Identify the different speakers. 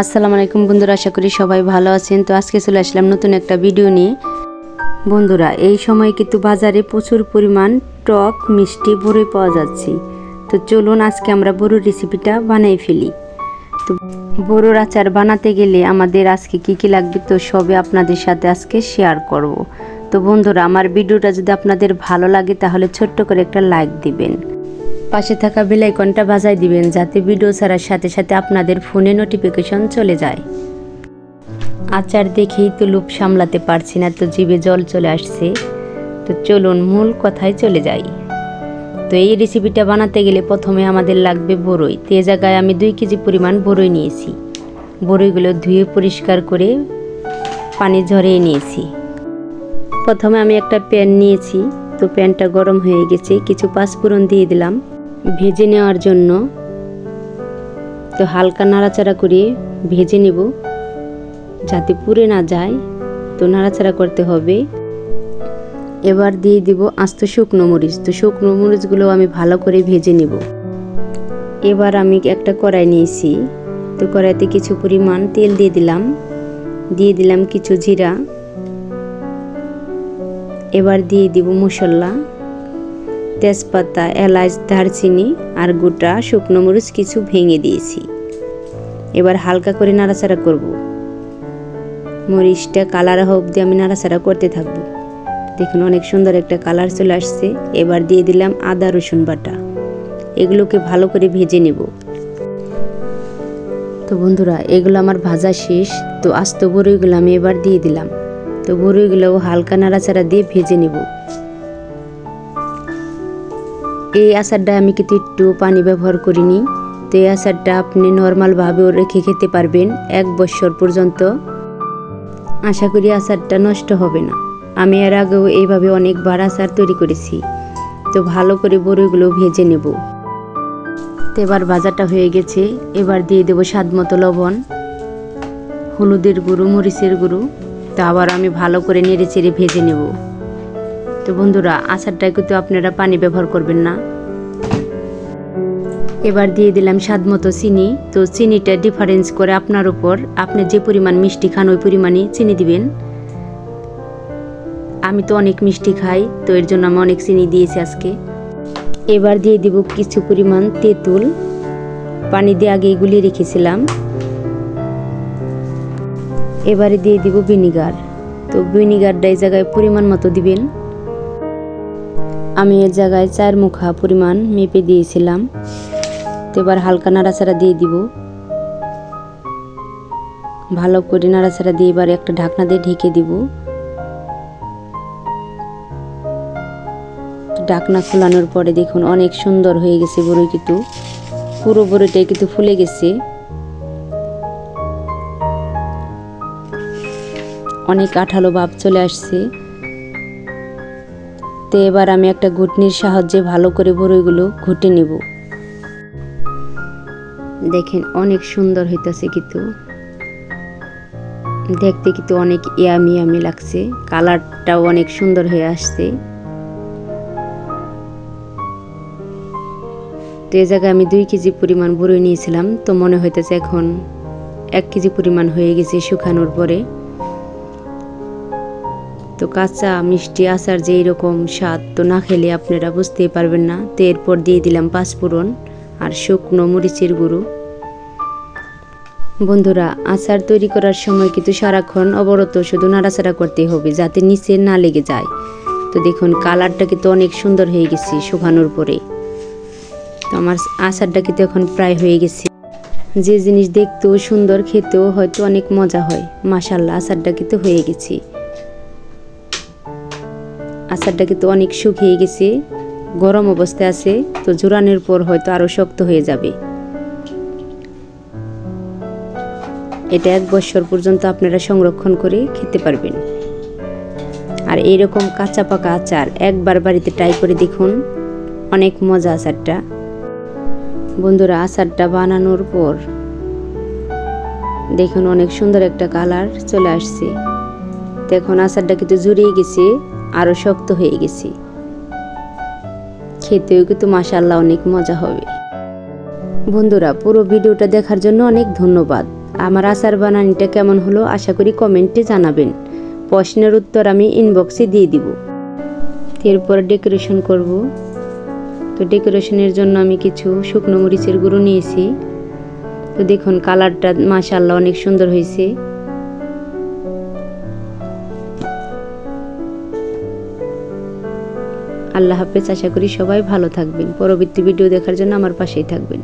Speaker 1: আসসালামু আলাইকুম বন্ধুরা, আশা করি সবাই ভালো আছেন। তো আজকে চলে আসলাম নতুন একটা ভিডিও নিয়ে। বন্ধুরা, এই সময় কিন্তু বাজারে প্রচুর পরিমাণ টক, মিষ্টি বড়ই পাওয়া যাচ্ছে। তো চলুন আজকে আমরা বড়ুর রেসিপিটা বানাই ফেলি। তো বড়ুর আচার বানাতে গেলে আমাদের আজকে কি কি লাগবে, তো সবে আপনাদের সাথে আজকে শেয়ার করব। তো বন্ধুরা, আমার ভিডিওটা যদি আপনাদের ভালো লাগে, তাহলে ছোট্ট করে একটা লাইক দিবেন। পাশে থাকা বেল আইকনটা বাজাই দিবেন যাতে ভিডিও ছাড়ার সাথে সাথে আপনাদের ফোনে নোটিফিকেশন চলে যায়। আচার দেখেই তো লুপ সামলাতে পারছি না, তো জিভে জল চলে আসছে। তো চলুন, মূল কথায় চলে যাই। তো এই রেসিপিটা বানাতে গেলে প্রথমে আমাদের লাগবে বড়ই তে জায়গায় আমি দুই কেজি পরিমাণ বড়ই নিয়েছি। বড়ইগুলো ধুয়ে পরিষ্কার করে পানি ঝরিয়ে নিয়েছি। প্রথমে আমি একটা প্যান নিয়েছি। তো প্যানটা গরম হয়ে গেছে, কিছু পাঁচফোড়ন দিয়ে দিলাম। ভেজে নেওয়ার জন্য তো হালকা নাড়াচাড়া করে ভেজে নেব। যাতে পুড়ে না যায়, তো নাড়াচাড়া করতে হবে। এবার দিয়ে দিব আস্ত শুকনো মরিচ। তো শুকনো মরিচগুলো আমি ভালো করে ভেজে নেব। এবার আমি একটা কড়াই নিয়েছি। তো কড়াইতে কিছু পরিমাণ তেল দিয়ে দিলাম। দিয়ে দিলাম কিছু জিরা। এবার দিয়ে দিব মশলা। তেজপাতা, এলাচ, দারচিনি আর গোটা শুকনো মরিচ কিছু ভেঙে দিয়েছি। এবার হালকা করে নাড়াচাড়া করব। মরিচটা কালার অবধি আমি নাড়াচাড়া করতে থাকব। দেখুন অনেক সুন্দর একটা কালার চলে আসছে। এবার দিয়ে দিলাম আদা, রসুন বাটা। এগুলোকে ভালো করে ভেজে নেব। তো বন্ধুরা, এগুলো আমার ভাজা শেষ। তো আস্ত বড়িগুলো আমি এবার দিয়ে দিলাম। তো বড়িগুলোও হালকা নাড়াচাড়া দিয়ে ভেজে নেব। এই আচারটা আমি কিন্তু একটু পানি ব্যবহার করিনি। তো এই আচারটা আপনি নর্মালভাবেও রেখে খেতে পারবেন এক বছর পর্যন্ত। আশা করি আচারটা নষ্ট হবে না। আমি এর আগেও এইভাবে অনেকবার আচার তৈরি করেছি। তো ভালো করে বড়িগুলো ভেজে নেব। তো এবার ভাজাটা হয়ে গেছে। এবার দিয়ে দেবো স্বাদ মতো লবণ, হলুদের গুঁড়ো, মরিচের গুঁড়ো। তো আবার আমি ভালো করে নেড়ে চেড়ে ভেজে নেব। তো বন্ধুরা আচারটায় কিন্তু আপনারা পানি ব্যবহার করবেন না। এবার দিয়ে দিলাম স্বাদ মতো চিনি। তো চিনিটা ডিফারেন্স করে আপনার উপর আপনি যে পরিমাণ মিষ্টি খান, ওই পরিমাণে চিনি দিবেন। আমি তো অনেক মিষ্টি খাই, তো এর জন্য আমি অনেক চিনি দিয়েছি আজকে। এবার দিয়ে দিব কিছু পরিমাণ তেঁতুল। পানি দিয়ে আগে গুলিয়ে রেখেছিলাম। এবারে দিয়ে দিব ভিনিগার। তো ভিনিগারটা এই জায়গায় পরিমাণ মতো দিবেন। আমি এর জায়গায় চার মুখা পরিমাণ মেপে দিয়েছিলাম। তো এবার হালকা নাড়াচাড়া দিয়ে দিব। ভালো করে নাড়াচাড়া দিয়ে এবার একটা ঢাকনা দিয়ে ঢেকে দিব। ঢাকনা খোলানোর পরে দেখুন অনেক সুন্দর হয়ে গেছে বড়ই কিন্তু। পুরো বড়িটাই কিন্তু ফুলে গেছে। অনেক আঠালো ভাব চলে আসছে। তো এবার আমি একটা ঘুটনির সাহায্যে ভালো করে বড়ইগুলো ঘুটে নেব। দেখেন, অনেক সুন্দর হইতেছে কিন্তু। দেখতে কিন্তু অনেক ইয়ামি ইয়ামি লাগছে। কালারটাও অনেক সুন্দর হয়ে আসছে। তো এই জায়গায় আমি দুই কেজি পরিমাণ বড়ই নিয়েছিলাম। তো মনে হইতেছে এখন এক কেজি পরিমাণ হয়ে গেছে শুকানোর পরে। তো কাঁচা, মিষ্টি আচার যে এরকম স্বাদ তো না খেলে আপনারা বুঝতেই পারবেন না। তো এরপর দিয়ে দিলাম পাঁচফোড়ন আর শুকনো মরিচের গুঁড়ো। বন্ধুরা, আচার তৈরি করার সময় কিন্তু সারাক্ষণ অবরত শুধু নাড়াচাড়া করতে হবে যাতে নিচে না লেগে যায়। তো দেখুন, কালারটা কিন্তু অনেক সুন্দর হয়ে গেছে শুকানোর পরে। তো আমার আচারটা কিন্তু এখন প্রায় হয়ে গেছে। যে জিনিস দেখতেও সুন্দর, খেতেও হয়তো অনেক মজা হয়। মাসাল্লাহ আচারটা কিন্তু হয়ে গেছে। আচারটা কিন্তু অনেক শুকিয়ে গেছে, গরম অবস্থায় আছে, তো জোরানোর পর হয়তো আরও শক্ত হয়ে যাবে। এটা এক বছর পর্যন্ত আপনারা সংরক্ষণ করে খেতে পারবেন। আর এইরকম কাঁচা পাকা আচার একবার বাড়িতে ট্রাই করে দেখুন, অনেক মজা আচারটা। বন্ধুরা, আচারটা বানানোর পর দেখুন অনেক সুন্দর একটা কালার চলে আসছে। দেখুন আচারটা কিন্তু জুড়িয়ে গেছে। আরও শক্ত হয়ে গেছি। খেতেও কিন্তু মাসাল্লাহ অনেক মজা হবে। বন্ধুরা, পুরো ভিডিওটা দেখার জন্য অনেক ধন্যবাদ। আমার আচার বানানিটা কেমন হলো আশা করি কমেন্টে জানাবেন। প্রশ্নের উত্তর আমি ইনবক্সে দিয়ে দিব। এরপর ডেকোরেশন করব। তো ডেকোরেশনের জন্য আমি কিছু শুকনো মরিচের গুঁড়ো নিয়েছি। তো দেখুন কালারটা মাশাল্লাহ অনেক সুন্দর হয়েছে। আল্লাহ হাফেজ আশা করি সবাই ভালো থাকবেন। পরবর্তী ভিডিও দেখার জন্য আমার পাশেই থাকবেন।